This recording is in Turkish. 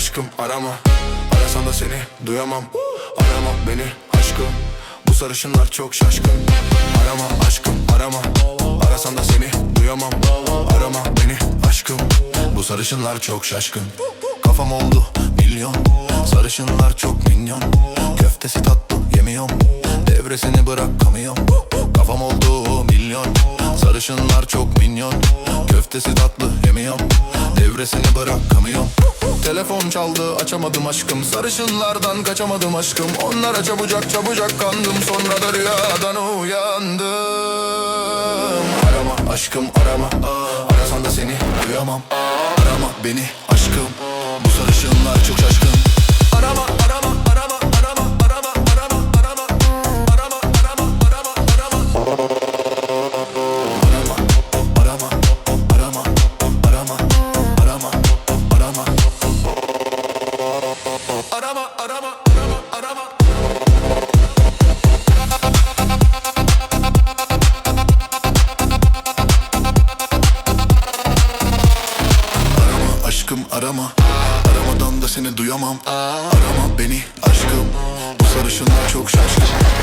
aşkım arama. Arasan da seni duyamam. Arama beni aşkım. Bu sarışınlar çok şaşkın. Arama. Sarışınlar çok şaşkın. Kafam oldu milyon. Sarışınlar çok minyon. Köftesi tatlı yemiyorum. Devresini bırakamıyorum. Kafam oldu milyon. Sarışınlar çok minyon. Köftesi tatlı yemiyorum. Devresini bırakamıyorum. Telefon çaldı açamadım aşkım Sarışınlardan kaçamadım aşkım Onlara çabucak çabucak kandım Sonra da rüyadan uyandım Arama aşkım arama Arasan da seni duyamam Arama beni aşkım. Bu sarışınlar çok şaşkın aşkım arama. Aramadan da seni duyamam. Arama beni aşkım. Bu sarışınlar çok şaşkın